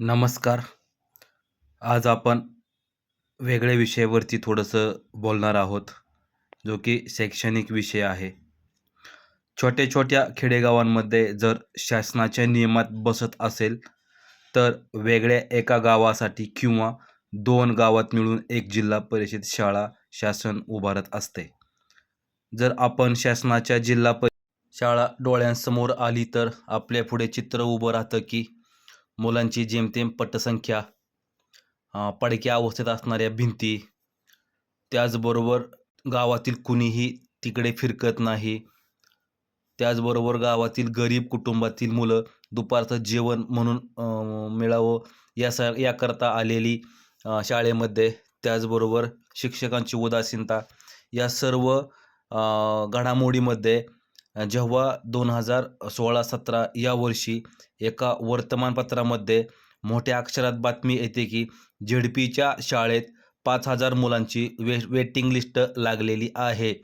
नमस्कार. आज आपण वेगळ्या विषयावरती थोडंसं बोलणार आहोत जो की शैक्षणिक विषय आहे. छोट्या छोट्या खेडेगावांमध्ये जर शासनाच्या नियमात बसत असेल तर वेगळ्या एका गावासाठी किंवा दोन गावात मिळून एक जिल्हा परिषद शाळा शासन उभारत असते. जर आपण शासनाच्या जिल्हा परि शाळा डोळ्यांसमोर आली तर आपल्या पुढे चित्र उभं राहतं की मुलांची जेमतेम पटसंख्या पडक्या अवस्थेत असणाऱ्या भिंती त्याचबरोबर गावातील कुणीही तिकडे फिरकत नाही. त्याचबरोबर गावातील गरीब कुटुंबातील मुलं दुपारचं जेवण म्हणून मिळावं यासा याकरता आलेली शाळेमध्ये. त्याचबरोबर शिक्षकांची उदासीनता या सर्व घडामोडीमध्ये जेव्हा दोन हजार सोळा सतरा या वर्षी एका वर्तमानपत्रामध्ये मोठ्या अक्षरात बातमी येते की झेडपीच्या शाळेत पाच हजार मुलांची वे वेटिंग लिस्ट लागलेली आहे.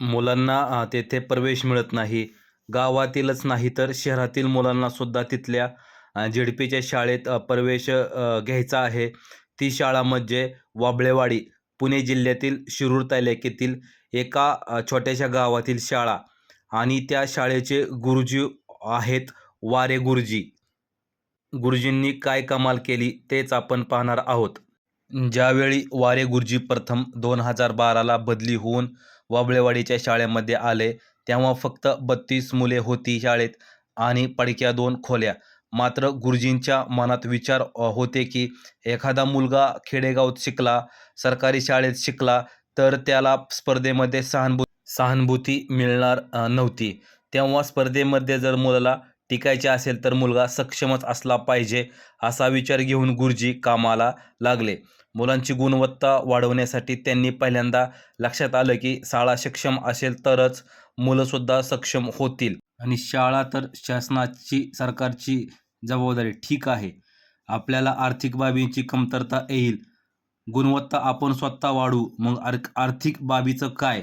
मुलांना तेथे प्रवेश मिळत नाही. गावातीलच नाही तर शहरातील मुलांना सुद्धा तिथल्या अं, झेडपीच्या शाळेत प्रवेश घ्यायचा आहे. ती शाळा म्हणजे वाबळेवाडी पुणे जिल्ह्यातील शिरूर तालुक्यातील एका छोट्याशा गावातील शाळा. आणि त्या शाळेचे गुरुजी आहेत वारे गुरुजी. गुरुजींनी काय कमाल केली तेच आपण पाहणार आहोत. ज्यावेळी वारे गुरुजी प्रथम दोन हजार बाराला बदली होऊन वाबळेवाडीच्या शाळेमध्ये आले तेव्हा फक्त बत्तीस मुले होती शाळेत आणि पडक्या दोन खोल्या. मात्र गुरुजींच्या मनात विचार होते की एखादा मुलगा खेडेगावात शिकला सरकारी शाळेत शिकला तर त्याला स्पर्धेमध्ये सहानुभूती सहानुभूती मिळणार नव्हती. तेव्हा स्पर्धेमध्ये जर मुलाला टिकायचे असेल तर मुलगा सक्षमच असला पाहिजे असा विचार घेऊन गुरुजी कामाला लागले. मुलांची गुणवत्ता वाढवण्यासाठी त्यांनी पहिल्यांदा लक्षात आलं की शाळा सक्षम असेल तरच मुलंसुद्धा सक्षम होतील. आणि शाळा तर शासनाची सरकारची जबाबदारी ठीक आहे. आपल्याला आर्थिक बाबींची कमतरता येईल. गुणवत्ता आपण स्वतः वाढू मग आर्थिक बाबीचं काय?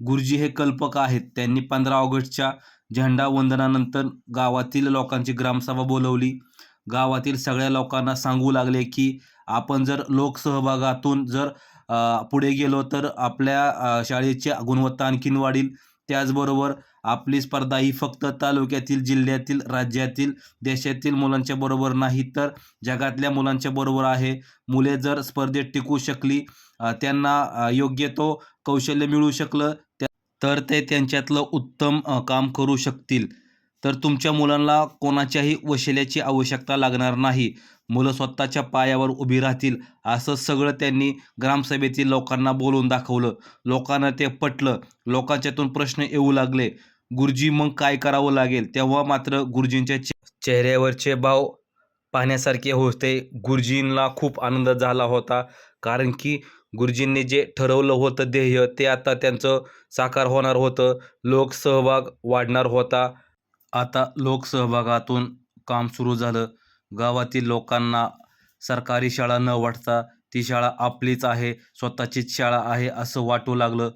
गुरुजी हे कल्पक आहेत. त्यांनी पंधरा ऑगस्टच्या झेंडा वंदनानंतर गावातील लोकांची ग्रामसभा बोलवली. गावातील सगळ्या लोकांना सांगू लागले की आपण जर लोकसहभागातून जर पुढे गेलो तर आपल्या शाळेची गुणवत्ता आणखीन वाढील. त्याचबरोबर आपली स्पर्धा ही फक्त तालुक्यातील जिल्ह्यातील राज्यातील देशातील मुलांच्या बरोबर नाही तर जगातल्या मुलांच्या बरोबर आहे. मुले जर स्पर्धेत टिकू शकली त्यांना योग्य तो कौशल्य मिळू शकलं तर ते त्यांच्यातलं उत्तम काम करू शकतील. तर तुमच्या मुलांना कोणाच्याही वशिल्याची आवश्यकता लागणार नाही. मुलं स्वतःच्या पायावर उभी राहतील. असं सगळं त्यांनी ग्रामसभेतील लोकांना बोलून दाखवलं. लोकांना ते पटलं. लोकांच्यातून प्रश्न येऊ लागले. गुरुजी मग काय करावं लागेल? तेव्हा मात्र गुरुजींच्या चे- चेहऱ्यावरचे भाव पाहण्यासारखे होते. गुरुजींना खूप आनंद झाला होता. कारण की गुरुजींनी जे ठरवलं होतं ध्येय ते आता त्यांचं साकार होणार होतं. लोकसहभाग वाढणार होता. आता लोकसहभागातून काम सुरू झालं. गावातील लोकांना सरकारी शाळा न वाटता ती शाळा आपलीच आहे स्वतःचीच शाळा आहे असं वाटू लागलं.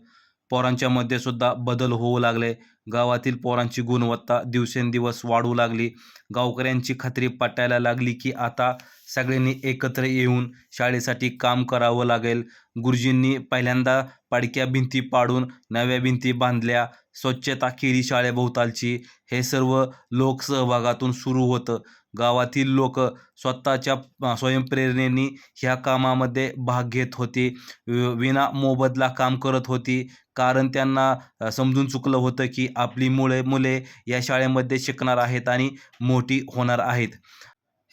पोरांच्यामध्ये सुद्धा बदल होऊ लागले. गावातील पोरांची गुणवत्ता दिवसेंदिवस वाढू लागली. गावकऱ्यांची खात्री पटायला लागली की आता सगळ्यांनी एकत्र येऊन शाळेसाठी काम करावं लागेल. गुरुजींनी पहिल्यांदा पडक्या भिंती पाडून नव्या भिंती बांधल्या. स्वच्छता केली शाळेभोवतालची. हे सर्व लोकसहभागातून सुरू होतं. गावातील लोक स्वतःच्या स्वयंप्रेरणेने ह्या कामामध्ये भाग घेत होते. वि- विना मोबदला काम करत होती. कारण त्यांना समजून चुकलं होतं की आपली मुळे मुले या शाळेमध्ये शिकणार आहेत आणि मोठी होणार आहेत.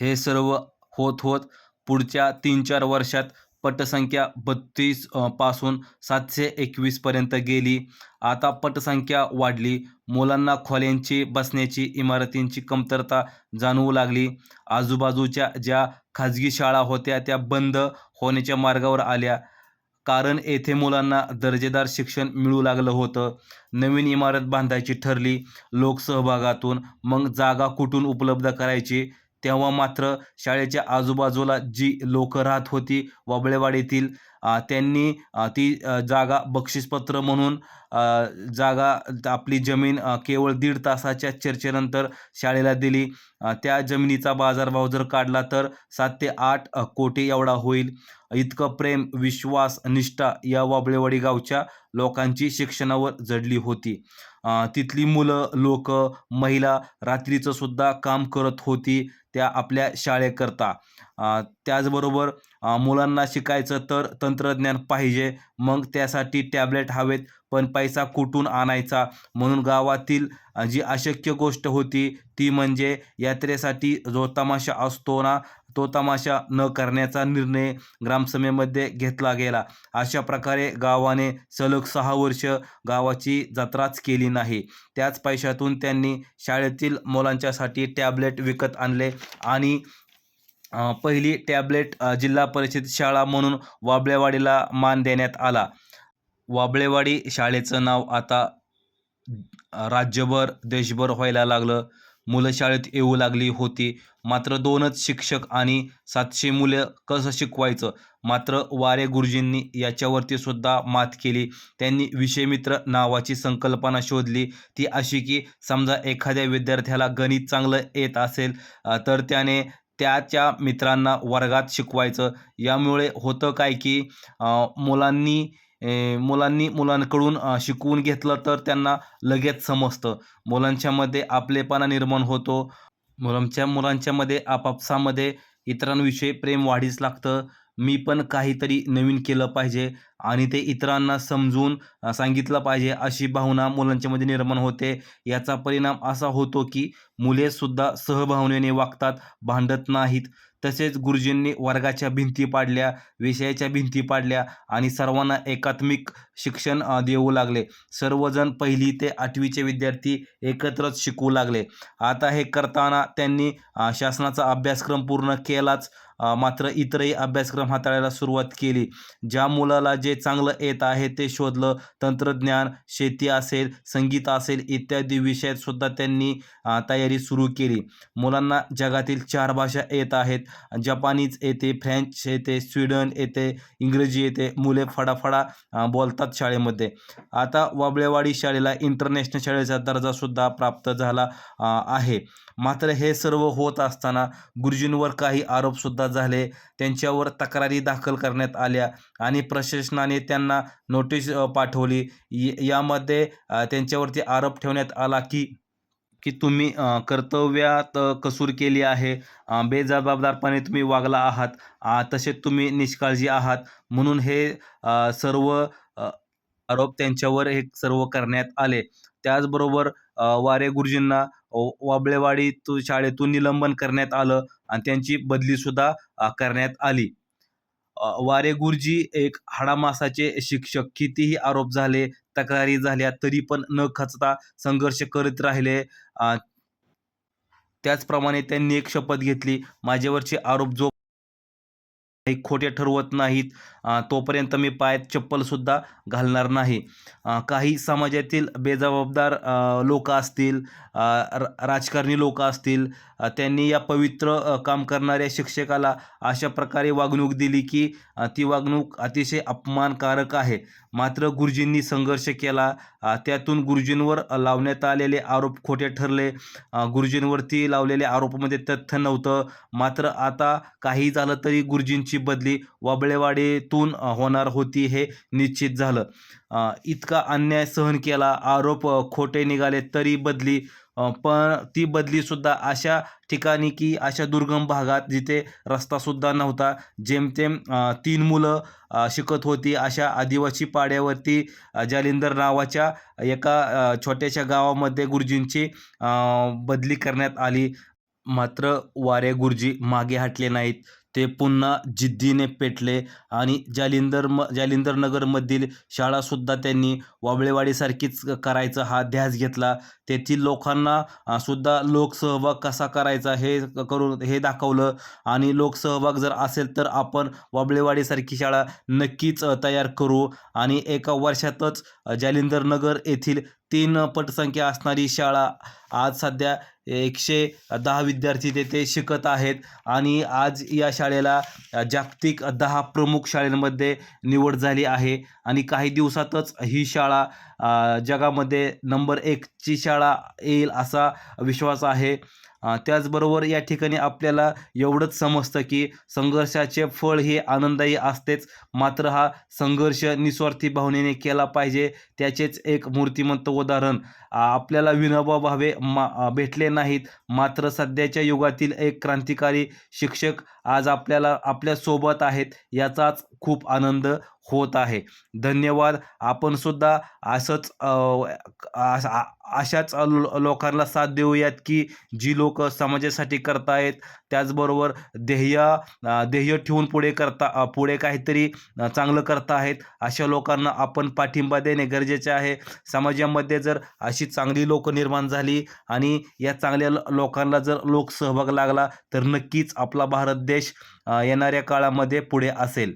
हे सर्व होत होत पुढच्या तीन चार वर्षात पटसंख्या बत्तीसपासून सातशे एकवीसपर्यंत गेली. आता पटसंख्या वाढली. मुलांना खोल्यांची बसण्याची इमारतींची कमतरता जाणवू लागली. आजूबाजूच्या ज्या खाजगी शाळा होत्या त्या बंद होण्याच्या मार्गावर आल्या. कारण येथे मुलांना दर्जेदार शिक्षण मिळू लागलं होतं. नवीन इमारत बांधायची ठरली. लोकसहभागातून मग जागा कुठून उपलब्ध करायची? तेव्हा मात्र शाळेच्या आजूबाजूला जी लोकं राहत होती वाबळेवाडीतील त्यांनी ती जागा बक्षीसपत्र म्हणून जागा आपली जमीन केवळ दीड तासाच्या चर्चेनंतर शाळेला दिली. त्या जमिनीचा बाजारभाव जर काढला तर सात ते आठ कोटी एवढा होईल. इतकं प्रेम विश्वास निष्ठा या वाबळेवाडी गावच्या लोकांची शिक्षणावर जडली होती. तिथली मुलं लोक महिला रात्रीचं सुद्धा काम करत होती. त्या आपल्या शाळेकरता. त्याचबरोबर मुलांना शिकायचं तर तंत्रज्ञान पाहिजे. मग त्यासाठी टॅबलेट हवेत पण पैसा कुठून आणायचा? म्हणून गावातील जी अशक्य गोष्ट होती ती म्हणजे यात्रेसाठी जो तमाशा असतो ना तो तमाशा न करण्याचा निर्णय ग्रामसभेमध्ये घेतला गेला. अशा प्रकारे गावाने सलग सहा वर्ष गावाची जत्राच केली नाही. त्याच पैशातून त्यांनी शाळेतील मुलांच्यासाठी टॅबलेट विकत आणले आणि पहिली टॅबलेट जिल्हा परिषद शाळा म्हणून वाबळेवाडीला मान देण्यात आला. वाबळेवाडी शाळेचं नाव आता राज्यभर देशभर व्हायला लागलं. मुलं शाळेत येऊ लागली होती. मात्र दोनच शिक्षक आणि सातशे मुलं कसं शिकवायचं? मात्र वारे गुरुजींनी याच्यावरती सुद्धा मात केली. त्यांनी विषयमित्र नावाची संकल्पना शोधली. ती अशी की समजा एखाद्या विद्यार्थ्याला गणित चांगलं येत असेल तर त्याने त्याच्या मित्रांना वर्गात शिकवायचं. यामुळे होतं काय की मुलांनी मुलांनी मुलांकडून शिकवून घेतलं तर त्यांना लगेच समजतं. मुलांच्यामध्ये आपलेपणा निर्माण होतो. मुलांच्या मुलांच्यामध्ये आपापसामध्ये इतरांविषयी प्रेम वाढीस लागतं. मी पण काहीतरी नवीन केलं पाहिजे. आणि ते इतरांना समजून सांगितलं पाहिजे अशी भावना मुलांच्यामध्ये निर्माण होते. याचा परिणाम असा होतो की मुलेसुद्धा सहभावनेने वागतात भांडत नाहीत. तसेच गुरुजींनी वर्गाच्या भिंती पाडल्या विषयाच्या भिंती पाडल्या आणि सर्वांना एकात्मिक शिक्षण देऊ लागले. सर्वजण पहिली ते आठवीचे विद्यार्थी एकत्रच शिकू लागले. आता हे करताना त्यांनी शासनाचा अभ्यासक्रम पूर्ण केलाच. मात्र इतरही अभ्यासक्रम हाताळायला सुरुवात केली. ज्या मुलाला जे चांगलं येत आहे ते शोधलं. तंत्रज्ञान शेती असेल संगीत असेल इत्यादी विषयात सुद्धा त्यांनी तयारी सुरू केली. मुलांना जगातील चार भाषा येत आहेत. जपानीज येते फ्रेंच येते स्वीडन येते इंग्रजी येते. मुले फडाफडा बोलतात शाळेमध्ये. आता वाबळेवाडी शाळेला इंटरनॅशनल शाळेचा दर्जासुद्धा प्राप्त झाला आहे. मात्र हे सर्व होत असताना गुरुजींवर काही आरोपसुद्धा झाले. त्यांच्यावर तक्रारी दाखल करण्यात आल्या आणि प्रशासन शासनाने त्यांना नोटीस पाठवली. यामध्ये त्यांच्यावरती आरोप ठेवण्यात आला की की तुम्ही कर्तव्यात कसूर केली आहे. बेजबाबदारपणे तुम्ही वागला आहात. तसे तसेच तुम्ही निष्काळजी आहात. म्हणून हे सर्व आरोप त्यांच्यावर हे सर्व करण्यात आले. त्याचबरोबर वारे गुरुजींना वाबळेवाडी वाबळेवाडीतून शाळेतून निलंबन करण्यात आलं आणि त्यांची बदलीसुद्धा करण्यात आली. वारे गुरुजी एक हाडामासाचे शिक्षक. कितीही आरोप झाले तक्रारी झाल्या तरी पण न खचता संघर्ष करीत राहिले. त्याचप्रमाणे त्यांनी एक शपथ घेतली. माझ्यावरचे आरोप जो काही खोटे ठरवत नाहीत. तोपर्यंत मी पायात चप्पलसुद्धा घालणार नाही. काही समाजातील बेजबाबदार लोक असतील र- राजकारणी लोक असतील त्यांनी या पवित्र काम करणाऱ्या शिक्षकाला अशा प्रकारे वागणूक दिली की ती वागणूक अतिशय अपमानकारक आहे. मात्र गुरुजींनी संघर्ष केला. त्यातून गुरुजींवर लावण्यात आलेले आरोप खोटे ठरले. गुरुजींवरती लावलेल्या आरोपामध्ये तथ्य नव्हतं. मात्र आता काही झालं तरी गुरुजींची बदली वाबळेवाडीतून होणार होती हे निश्चित झालं. इतका अन्याय सहन केला आरोप खोटे निघाले तरी बदली पण ती बदलीसुद्धा अशा ठिकाणी की अशा दुर्गम भागात जिथे रस्तासुद्धा नव्हता जेमतेम तीन मुलं शिकत होती अशा आदिवासी पाड्यावरती जालिंदर नावाच्या एका छोट्याशा गावामध्ये गुरुजींची बदली करण्यात आली. मात्र वारे गुरुजी मागे हटले नाहीत. ते पुन्हा जिद्दीने पेटले आणि जालिंदर म जालिंदरनगरमधील शाळासुद्धा त्यांनी वाबळेवाडीसारखीच करायचा हा ध्यास घेतला. तेथील लोकांना सुद्धा लोकसहभाग कसा करायचा हे क- करून हे दाखवलं. आणि लोकसहभाग जर असेल तर आपण वाबळेवाडीसारखी शाळा नक्कीच तयार करू. आणि एका वर्षातच जालिंदरनगर येथील तीन पटसंख्या असणारी शाळा आज सध्या एकशे दहा विद्यार्थी तेथे शिकत आहेत. आणि आज या शाळेला जागतिक दहा प्रमुख शाळेमध्ये निवड झाली आहे. आणि काही दिवसातच ही शाळा जगामध्ये नंबर एकची शाळा येईल असा विश्वास आहे. त्याचबरोबर या ठिकाणी आपल्याला एवढंच समजतं की संघर्षाचे फळ हे आनंददायी असतेच. मात्र हा संघर्ष निस्वार्थी भावनेने केला पाहिजे. त्याचेच एक मूर्तिमंत उदाहरण. आपल्याला विनोबा भावे मा भेटले नाहीत. मात्र सध्याच्या युगातील एक क्रांतिकारी शिक्षक आज आपल्याला आपल्यासोबत आहेत याचाच खूप आनंद होत आहे. धन्यवाद. आपण सुद्धा असंच अशाच लोकांना साथ देऊयात की जी लोक समाजासाठी करतायत त्याचबरोबर ध्येय ध्येय ठेवून पुढे करता पुढे काहीतरी चांगलं करता आहेत अशा लोकांना आपण पाठिंबा देणे गरजेचे आहे. समाजामध्ये जर अशी चांगली लोक निर्माण झाली आणि या चांगल्या लोकांना जर लोकसहभाग लागला तर नक्कीच आपला भारत देश देश येणाऱ्या काळामध्ये पुढे असेल.